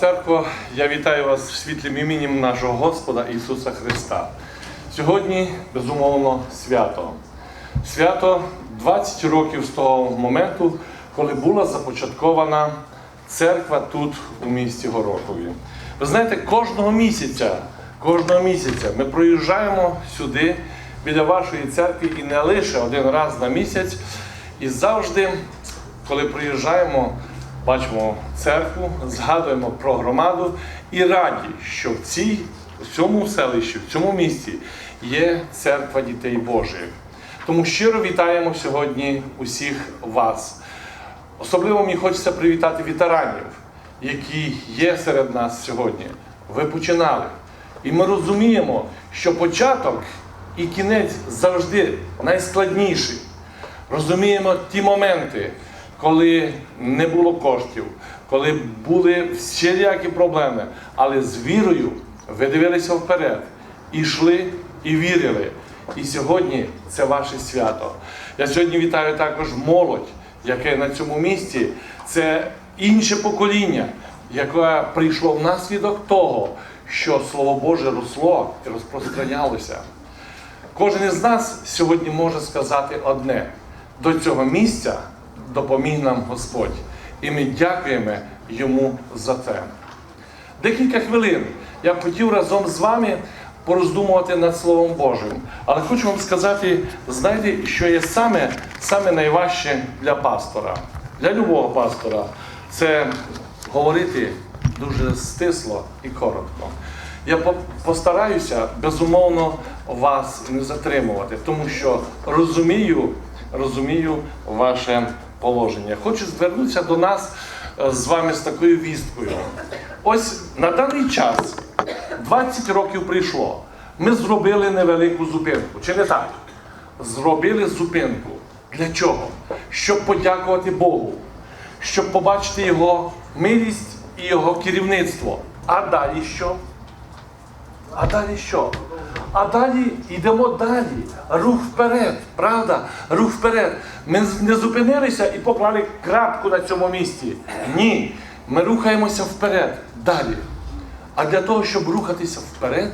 Церква, я вітаю вас світлим іменем нашого Господа Ісуса Христа. Сьогодні, безумовно, свято. Свято 20 років з того моменту, коли була започаткована церква тут, у місті Горохові. Ви знаєте, кожного місяця, кожного місяця ми проїжджаємо сюди біля вашої церкви і не лише один раз на місяць. І завжди, коли приїжджаємо, бачимо церкву, згадуємо про громаду і раді, що в цій, в цьому селищі, в цьому місті є церква дітей Божих. Тому щиро вітаємо сьогодні усіх вас. Особливо мені хочеться привітати ветеранів, які є серед нас сьогодні. Ви починали. І ми розуміємо, що початок і кінець завжди найскладніший. Розуміємо ті моменти, коли не було коштів, коли були всілякі проблеми, але з вірою ви дивилися вперед, і йшли і вірили. І сьогодні це ваше свято. Я сьогодні вітаю також молодь, яке на цьому місці. Це інше покоління, яке прийшло внаслідок того, що Слово Боже росло і розпространялося. Кожен із нас сьогодні може сказати одне: до цього місця допоміг нам Господь. І ми дякуємо йому за це. Декілька хвилин я хотів разом з вами пороздумувати над Словом Божим. Але хочу вам сказати, знаєте, що є саме, саме найважче для пастора, для любого пастора, це говорити дуже стисло і коротко. Я постараюся безумовно вас не затримувати, тому що розумію, розумію ваше положення. Хочу звернутися до нас е, з вами з такою вісткою. Ось на даний час 20 років прийшло. Ми зробили невелику зупинку. Чи не так? Зробили зупинку. Для чого? Щоб подякувати Богу, щоб побачити Його милість і Його керівництво. А далі що? А далі що? А далі йдемо далі. Рух вперед, правда? Рух вперед. Ми не зупинилися і поклали крапку на цьому місці. Ні. Ми рухаємося вперед, далі. А для того, щоб рухатися вперед,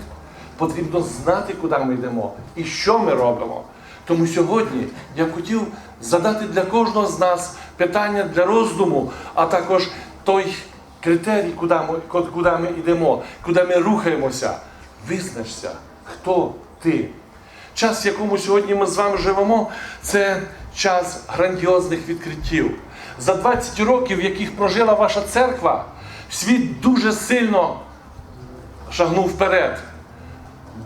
потрібно знати, куди ми йдемо і що ми робимо. Тому сьогодні я б хотів задати для кожного з нас питання для роздуму, а також той критерій, куди ми, куди ми йдемо, куди ми рухаємося. Визначся, хто ти. Час, в якому сьогодні ми з вами живемо, це час грандіозних відкриттів. За 20 років, яких прожила ваша церква, світ дуже сильно шагнув вперед.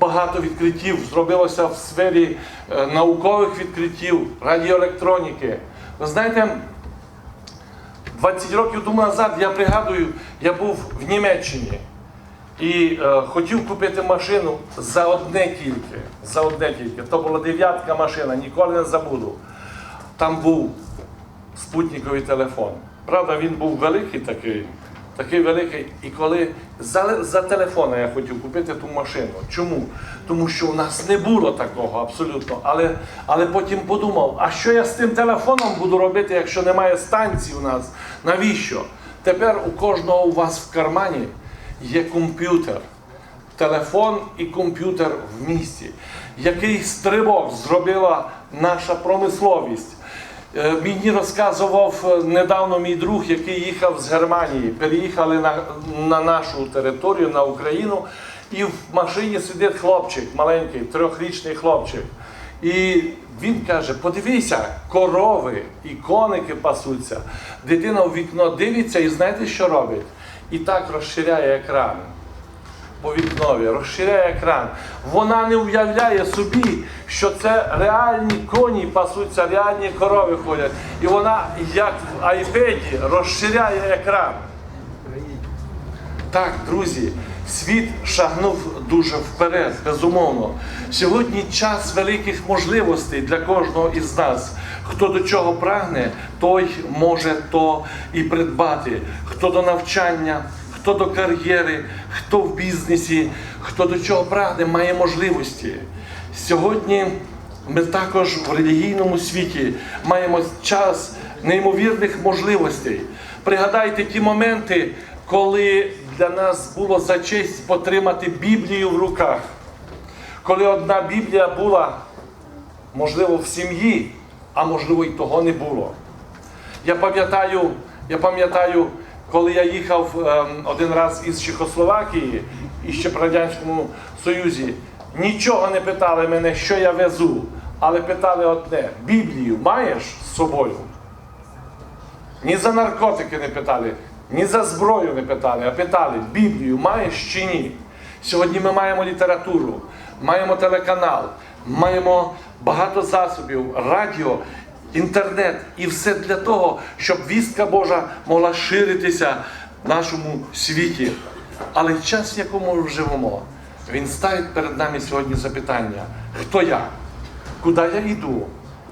Багато відкриттів зробилося в сфері е, наукових відкриттів, радіоелектроніки. Ви знаєте, 20 років тому назад я пригадую, я був в Німеччині і е, хотів купити машину за одне тільки. За одне тільки. То була дев'ятка машина, ніколи не забуду. Там був спутниковий телефон. Правда, він був великий такий, такий великий. І коли за, за телефона я хотів купити ту машину. Чому? Тому що у нас не було такого абсолютно. Але, але потім подумав, а що я з тим телефоном буду робити, якщо немає станції у нас? Навіщо? Тепер у кожного у вас в кармані є комп'ютер. Телефон і комп'ютер в місті. Який стрибок зробила наша промисловість. Е, Мені розказував е, недавно мій друг, який їхав з Германії. Переїхали на, на нашу територію, на Україну, і в машині сидить хлопчик, маленький, трьохрічний хлопчик. І він каже: подивися, корови і коники пасуться. Дитина в вікно дивиться і знаєте, що робить? І так розширяє екран по вікнові, розширяє екран. Вона не уявляє собі, що це реальні коні пасуться, реальні корови ходять. І вона, як в айпеді, розширяє екран. Так, друзі, світ шагнув дуже вперед, безумовно. Сьогодні час великих можливостей для кожного із нас. Хто до чого прагне, той може то і придбати. Хто до навчання, хто до кар'єри, хто в бізнесі, хто до чого прагне, має можливості. Сьогодні ми також в релігійному світі маємо час неймовірних можливостей. Пригадайте ті моменти, коли для нас було за честь потримати Біблію в руках, коли одна Біблія була, можливо, в сім'ї, а можливо, і того не було. Я пам'ятаю, я пам'ятаю, коли я їхав ем, один раз із Чехословакії і ще в Радянському Союзі, нічого не питали мене, що я везу, але питали одне: Біблію маєш з собою? Ні за наркотики не питали, ні за зброю не питали, а питали, Біблію маєш чи ні? Сьогодні ми маємо літературу, маємо телеканал, маємо багато засобів, радіо, інтернет і все для того, щоб вістка Божа могла ширитися в нашому світі. Але час, в якому ми живемо, він ставить перед нами сьогодні запитання: хто я? Куди я йду?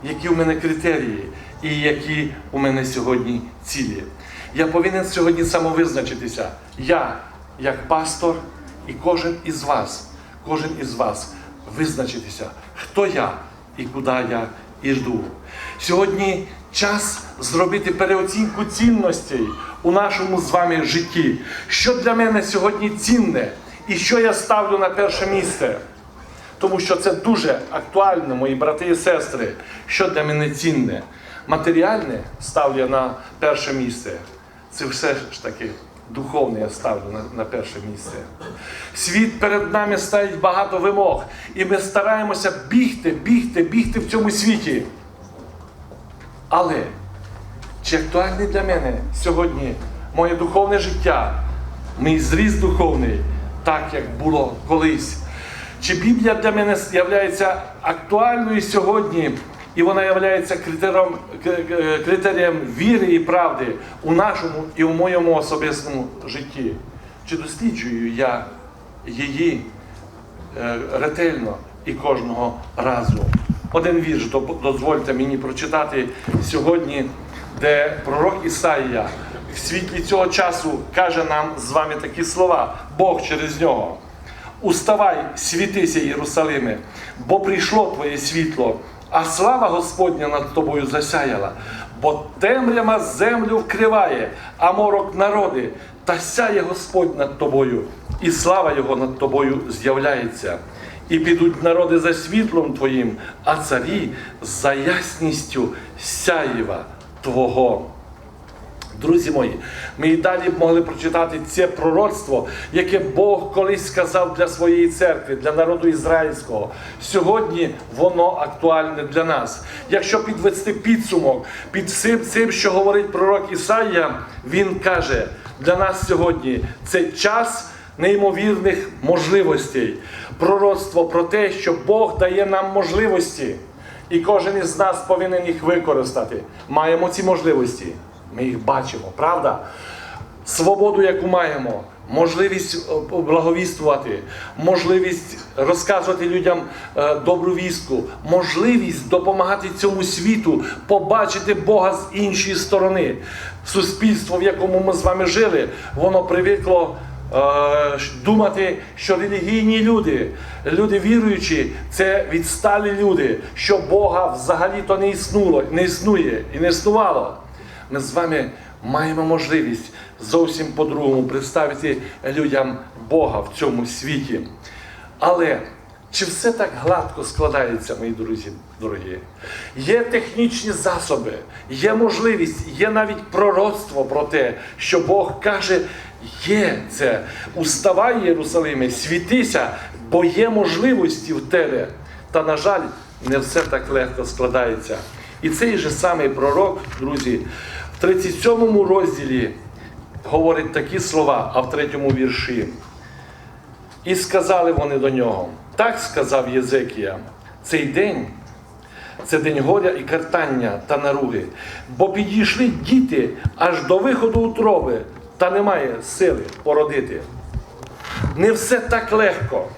Які у мене критерії і які у мене сьогодні цілі. Я повинен сьогодні самовизначитися. Я, як пастор, і кожен із вас, кожен із вас визначитися, хто я і куди я йду. Сьогодні час зробити переоцінку цінностей у нашому з вами житті. Що для мене сьогодні цінне і що я ставлю на перше місце. Тому що це дуже актуально, мої брати і сестри, що для мене цінне. Матеріальне ставлю я на перше місце. Це все ж таки духовне я ставлю на, на перше місце. Світ перед нами ставить багато вимог, і ми стараємося бігти, бігти, бігти в цьому світі. Але чи актуальне для мене сьогодні моє духовне життя, мій зріст духовний, так як було колись? Чи Біблія для мене є актуальною сьогодні, і вона є критерієм, критерієм віри і правди у нашому і у моєму особистому житті? Чи досліджую я її е, ретельно і кожного разу? Один вірш дозвольте мені прочитати сьогодні, де пророк Ісаїя в світлі цього часу каже нам з вами такі слова, Бог через нього. Уставай, світися, Єрусалиме, бо прийшло твоє світло, а слава Господня над тобою засяяла, бо темрява землю вкриває, а морок народи, та сяє Господь над тобою, і слава Його над тобою з'являється. І підуть народи за світлом Твоїм, а царі за ясністю сяєва Твого. Друзі мої, ми і далі б могли прочитати це пророцтво, яке Бог колись сказав для своєї церкви, для народу ізраїльського. Сьогодні воно актуальне для нас. Якщо підвести підсумок під всім цим, що говорить пророк Ісаїя, він каже: для нас сьогодні це час неймовірних можливостей. Пророцтво про те, що Бог дає нам можливості, і кожен із нас повинен їх використати. Маємо ці можливості. Ми їх бачимо, правда? Свободу, яку маємо, можливість е, благовіствувати, можливість розказувати людям е, добру вістку, можливість допомагати цьому світу, побачити Бога з іншої сторони. Суспільство, в якому ми з вами жили, воно привикло. е, Думати, що релігійні люди, люди віруючі, це відсталі люди, що Бога взагалі-то не існуло, не існує і не існувало ми з вами маємо можливість зовсім по-другому представити людям Бога в цьому світі. Але чи все так гладко складається, мої друзі дорогі? Є технічні засоби, є можливість, є навіть пророцтво про те, що Бог каже, є це. Уставай, Єрусалиме, світися, бо є можливості в тебе. Та, на жаль, не все так легко складається. І цей же самий пророк, друзі, в 37 розділі говорить такі слова, а в третьому вірші. І сказали вони до нього: так сказав Єзекія, цей день це день горя і картання та наруги, бо підійшли діти аж до виходу утроби, та немає сили породити. Не все так легко.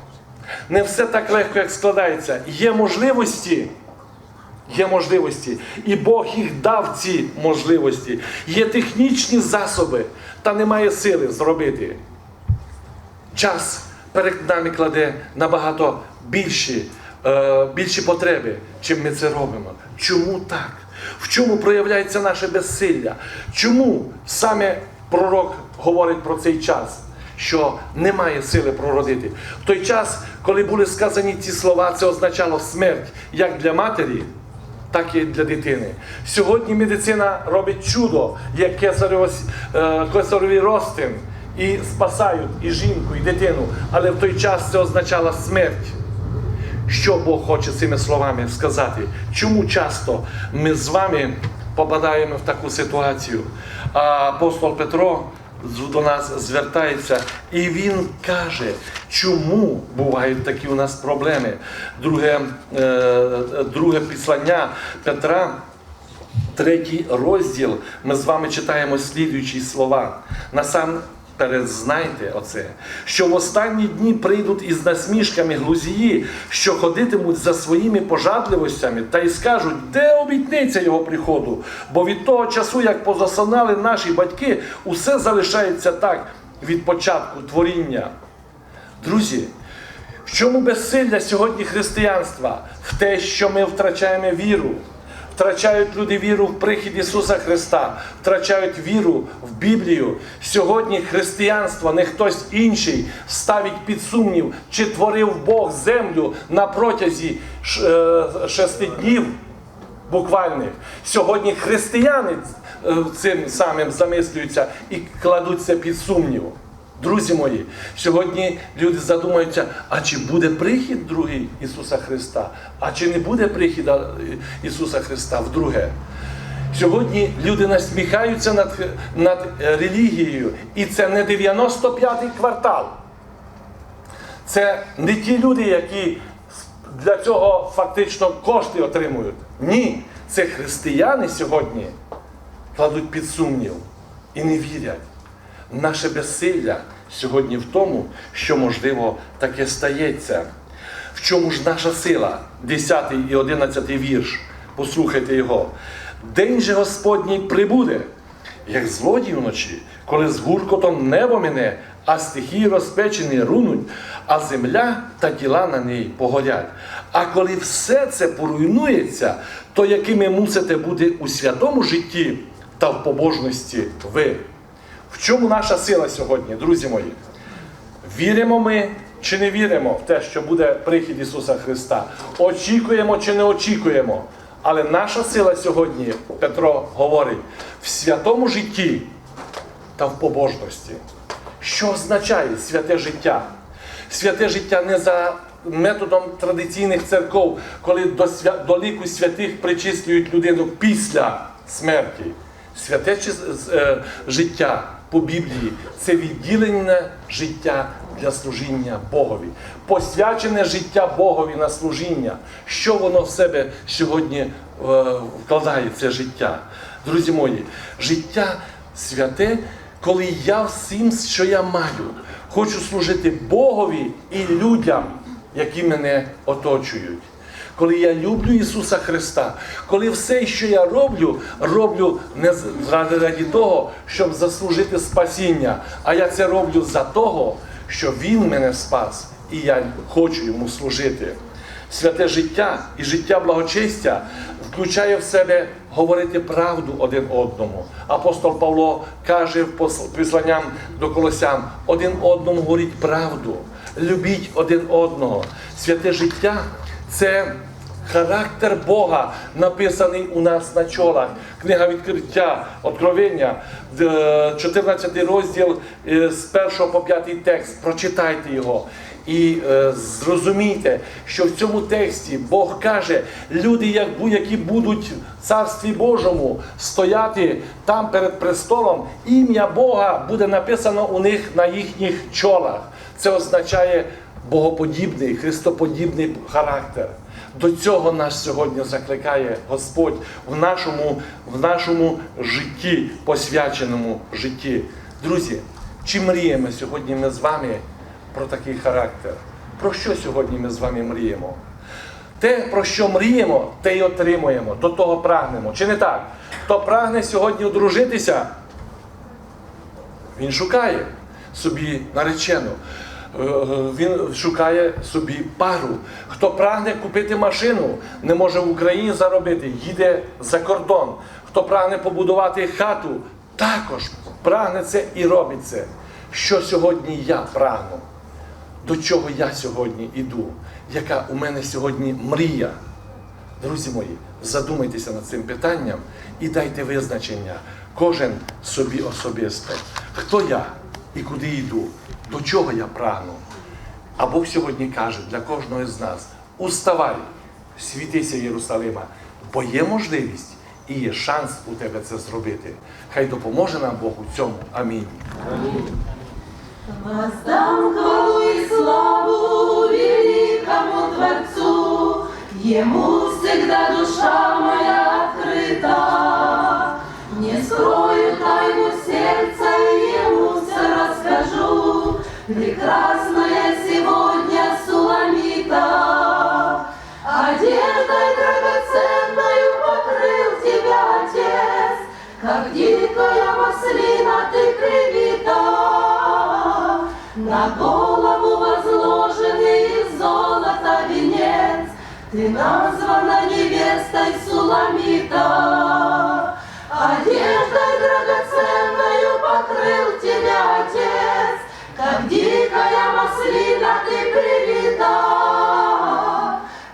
Не все так легко, як складається. Є можливості. Є можливості, і Бог їх дав ці можливості. Є технічні засоби, та немає сили зробити. Час перед нами кладе набагато більші, е, більші потреби, чим ми це робимо. Чому так? В чому проявляється наше безсилля? Чому саме пророк говорить про цей час, що немає сили прородити. В той час, коли були сказані ці слова, це означало смерть як для матері, так і для дитини. Сьогодні медицина робить чудо, як кесаревий, е, розтин, і спасають і жінку, і дитину. Але в той час це означало смерть. Що Бог хоче цими словами сказати? Чому часто ми з вами попадаємо в таку ситуацію? А апостол Петро до нас звертається і він каже, чому бувають такі у нас проблеми. Друге, е, друге післання Петра. Третій розділ ми з вами читаємо слідуючі слова. Насамперед знайте оце, що в останні дні прийдуть із насмішками глузії, що ходитимуть за своїми пожадливостями та й скажуть, де обітниця його приходу. Бо від того часу, як позасинали наші батьки, усе залишається так від початку творіння. Друзі, в чому безсилля сьогодні християнства? В те, що ми втрачаємо віру. Втрачають люди віру в прихід Ісуса Христа, втрачають віру в Біблію. Сьогодні християнство не хтось інший ставить під сумнів, чи творив Бог землю на протязі е, шести днів буквальних. Сьогодні християни е, цим самим замислюються і кладуть це під сумнів. Друзі мої, сьогодні люди задумаються, а чи буде прихід другий Ісуса Христа, а чи не буде прихід е, Ісуса Христа вдруге. Сьогодні люди насміхаються над, над е, релігією, і це не 95-й квартал. Це не ті люди, які для цього фактично кошти отримують. Ні, це християни сьогодні кладуть під сумнів і не вірять. Наше безсилля сьогодні в тому, що можливо таке стається. В чому ж наша сила? 10 і 11 вірш. Послухайте його. День же Господній прибуде, як злодій вночі, коли з гуркотом небо мине, а стихії розпечені рунуть, а земля та діла на ній погорять. А коли все це поруйнується, то якими мусите бути у святому житті та в побожності ви? В чому наша сила сьогодні, друзі мої? Віримо ми чи не віримо в те, що буде прихід Ісуса Христа? Очікуємо чи не очікуємо? Але наша сила сьогодні, Петро говорить, в святому житті та в побожності. Що означає святе життя? Святе життя не за методом традиційних церков, коли до, свя... до ліку святих причислюють людину після смерті. Святе е, життя по Біблії це відділене життя для служіння Богові, посвячене життя Богові на служіння. Що воно в себе сьогодні е, вкладає це життя? Друзі мої, життя святе, коли я всім, що я маю, хочу служити Богові і людям, які мене оточують. Коли я люблю Ісуса Христа, коли все, що я роблю, роблю не заради того, щоб заслужити спасіння, а я це роблю за того, що Він мене спас, і я хочу йому служити. Святе життя і життя благочестя включає в себе говорити правду один одному. Апостол Павло каже в посланням до колосян: один одному говоріть правду, любіть один одного. Святе життя це характер Бога, написаний у нас на чолах. Книга відкриття, Откровення, е, 14 розділ е, з 1 по 5 текст. Прочитайте його. І е, зрозумійте, що в цьому тексті Бог каже, люди, як які будуть в Царстві Божому стояти там перед престолом, ім'я Бога буде написано у них на їхніх чолах. Це означає богоподібний, христоподібний характер. До цього нас сьогодні закликає Господь в нашому, в нашому житті, посвяченому житті. Друзі, чи мріємо сьогодні ми з вами про такий характер? Про що сьогодні ми з вами мріємо? Те, про що мріємо, те й отримуємо, до того прагнемо. Чи не так? Хто прагне сьогодні одружитися, він шукає собі наречену. Е, Він шукає собі пару. Хто прагне купити машину, не може в Україні заробити, їде за кордон. Хто прагне побудувати хату, також прагне це і робить це. Що сьогодні я прагну? До чого я сьогодні іду? Яка у мене сьогодні мрія? Друзі мої, задумайтеся над цим питанням і дайте визначення кожен собі особисто. Хто я і куди йду, до чого я прагну. А Бог сьогодні каже для кожного з нас: уставай, світися Єрусалима, бо є можливість і є шанс у тебе це зробити. Хай допоможе нам Бог у цьому. Амінь. Воздам хвалу и славу великому Творцу, Ему всегда душа моя открыта. Не скрою тайну сердца, Ему все расскажу. Прекрасная сегодня Суламита. Одеждой драгоценною покрыл тебя Отец, Как дикая маслина ты привита. На голову возложенный из золота венец, Ты названа невестой Суламита. Одеждой драгоценною дикая маслина ты привита.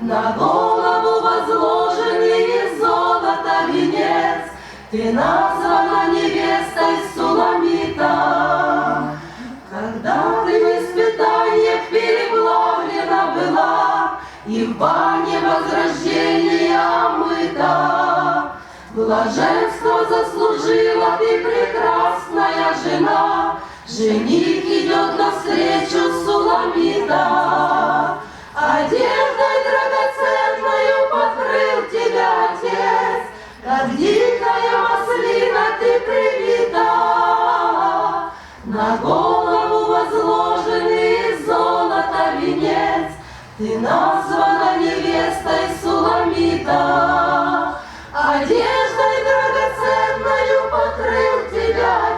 На голову возложенный из золота венец, Ты названа невестой Суламита. Когда ты в испытаниях переплавлена была И в бане возрождения омыта, Блаженство заслужила ты, прекрасная жена, Жених идет навстречу Суламита. Одеждой драгоценною покрыл тебя Отец, Как дикая маслина ты привита. На голову возложенный из золота венец, Ты названа невестой Суламита. Одеждой драгоценною покрыл тебя Отец,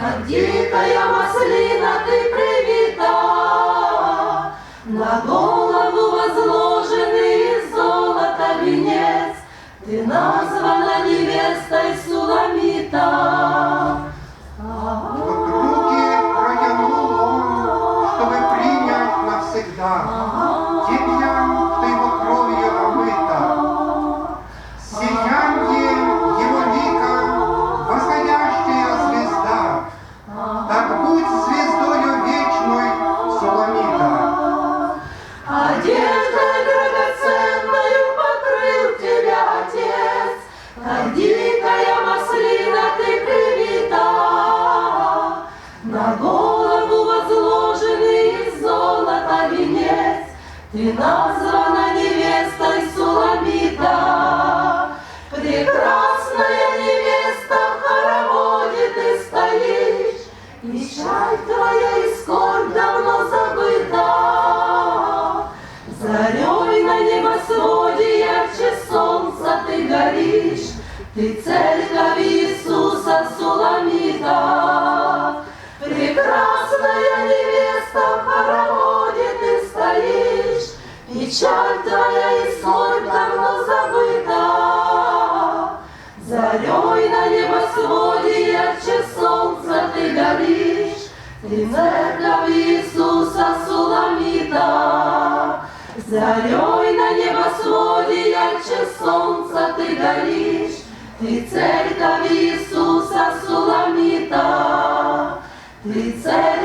Как дикая маслина Ты церковь Иисуса Суламита. Зарей на небосводе ярче солнца ты горишь, Ты церковь Иисуса Суламита. Ты церковь